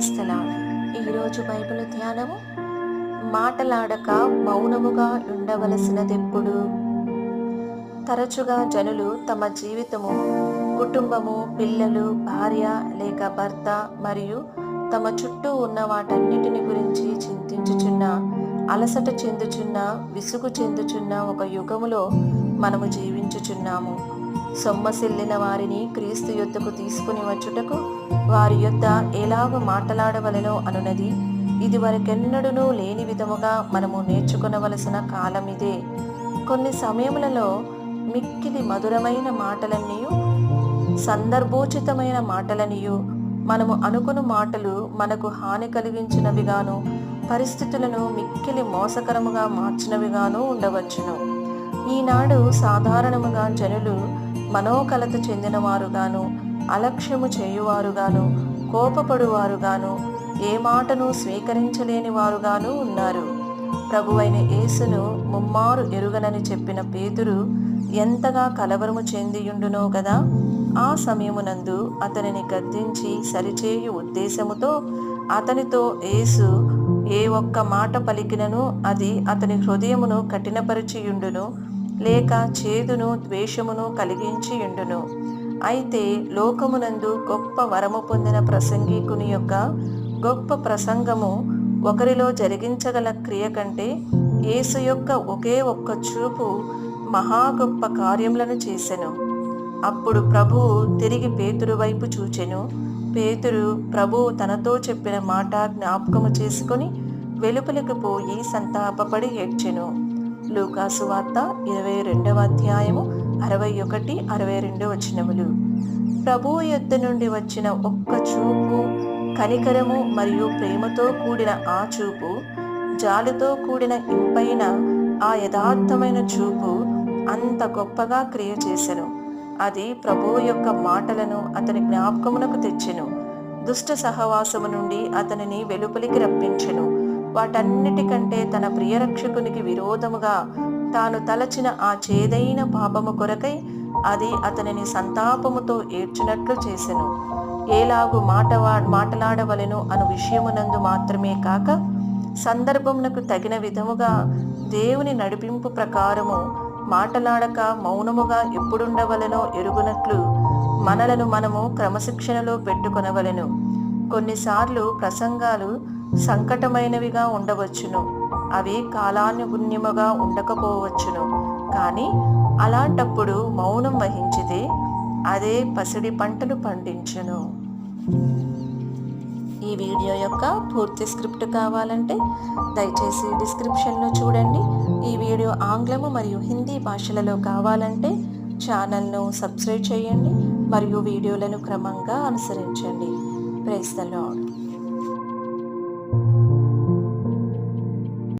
క్రైస్తలా ఈరోజు బైబిల్ ధ్యానము మాటలాడక మౌనముగా ఉండవలసినదెప్పుడు? తరచుగా జనులు తమ జీవితము కుటుంబము పిల్లలు భార్య లేక భర్త మరియు తమ చుట్టూ ఉన్న వాటన్నిటిని గురించి చింతించుచున్న అలసట చెందుచున్న విసుగు చెందుచున్న ఒక యుగములో మనము జీవించుచున్నాము. సొమ్మసిల్లిన వారిని క్రీస్తు యొద్దకు తీసుకుని వచ్చుటకు వారి యొద్ద ఎలాగ మాట్లాడవలెనో అనునది. ఇది వరకెన్నడూనూ లేని విధముగా మనము నేర్చుకునవలసిన కాలం ఇదే. కొన్ని సమయములలో మిక్కిలి మధురమైన మాటలన్నీయు సందర్భోచితమైన మాటలనియు మనము అనుకుని మాటలు మనకు హాని కలిగించినవిగాను పరిస్థితులను మిక్కిలి మోసకరముగా మార్చినవిగాను ఉండవచ్చును. ఈనాడు సాధారణముగా జనులు మనోకలత చెందినవారుగాను అలక్ష్యము చేయువారుగాను కోపపడువారుగాను ఏ మాటను స్వీకరించలేని వారుగాను ఉన్నారు. ప్రభువైన యేసును ముమ్మారు ఎరుగనని చెప్పిన పేతురు ఎంతగా కలవరము చెందియుండునో కదా ఆ సమయమునందు అతనిని గద్దించి సరిచేయు ఉద్దేశముతో అతనితో యేసు ఏ ఒక్క మాట పలికినను అది అతని హృదయమును కఠినపరిచియుండును. లేక చేదును ద్వేషమును కలిగించి ఉండును అయితే లోకమునందు గొప్ప వరము పొందిన ప్రసంగికుని యొక్క గొప్ప ప్రసంగము ఒకరిలో జరిగించగల క్రియ కంటే యేసు యొక్క ఒకే ఒక్క చూపు మహా గొప్ప కార్యములను చేసెను. అప్పుడు ప్రభువు తిరిగి పేతురు వైపు చూచెను. పేతురు ప్రభువు తనతో చెప్పిన మాట జ్ఞాపకము చేసుకొని వెలుపలకు పోయి సంతాపపడి ఏడ్చెను. లూకాసు వార్త ఇరవై రెండవ అధ్యాయము అరవై ఒకటి అరవై రెండు వచనములు. ప్రభువు యొద్ద నుండి వచ్చిన ఒక్క చూపు కనికరము మరియు ప్రేమతో కూడిన ఆ చూపు జాలితో కూడిన ఇంపైన ఆ యథార్థమైన చూపు అంత గొప్పగా క్రియ చేసెను. అది ప్రభువు యొక్క మాటలను అతని జ్ఞాపకమునకు తెచ్చెను. దుష్ట సహవాసము నుండి అతనిని వెలుపలికి రప్పించెను. వాటన్నిటికంటే తన ప్రియరక్షకునికి విరోధముగా తాను తలచిన ఆ చేదైన పాపము కొరకై అది అతనిని సంతాపముతో ఏడ్చినట్లు చేసెను. ఏలాగు మాట మాటలాడవలెను అను విషయమునందు మాత్రమే కాక సందర్భమునకు తగిన విధముగా దేవుని నడిపింపు ప్రకారము మాటలాడక మౌనముగా ఎప్పుడుండవలెనో ఎరుగునట్లు మనలను మనము క్రమశిక్షణలో పెట్టుకొనవలెను. కొన్నిసార్లు ప్రసంగాలు సంకటమైనవిగా ఉండవచ్చును. అవి కాలానుగుణ్యముగా ఉండకపోవచ్చును. కానీ అలాంటప్పుడు మౌనం వహించితే అదే పసిడి పంటలు పండించును. ఈ వీడియో యొక్క పూర్తి స్క్రిప్ట్ కావాలంటే దయచేసి డిస్క్రిప్షన్లో చూడండి. ఈ వీడియో ఆంగ్లము మరియు హిందీ భాషలలో కావాలంటే ఛానల్ను సబ్స్క్రైబ్ చేయండి మరియు వీడియోలను క్రమంగా అనుసరించండి. Price the lord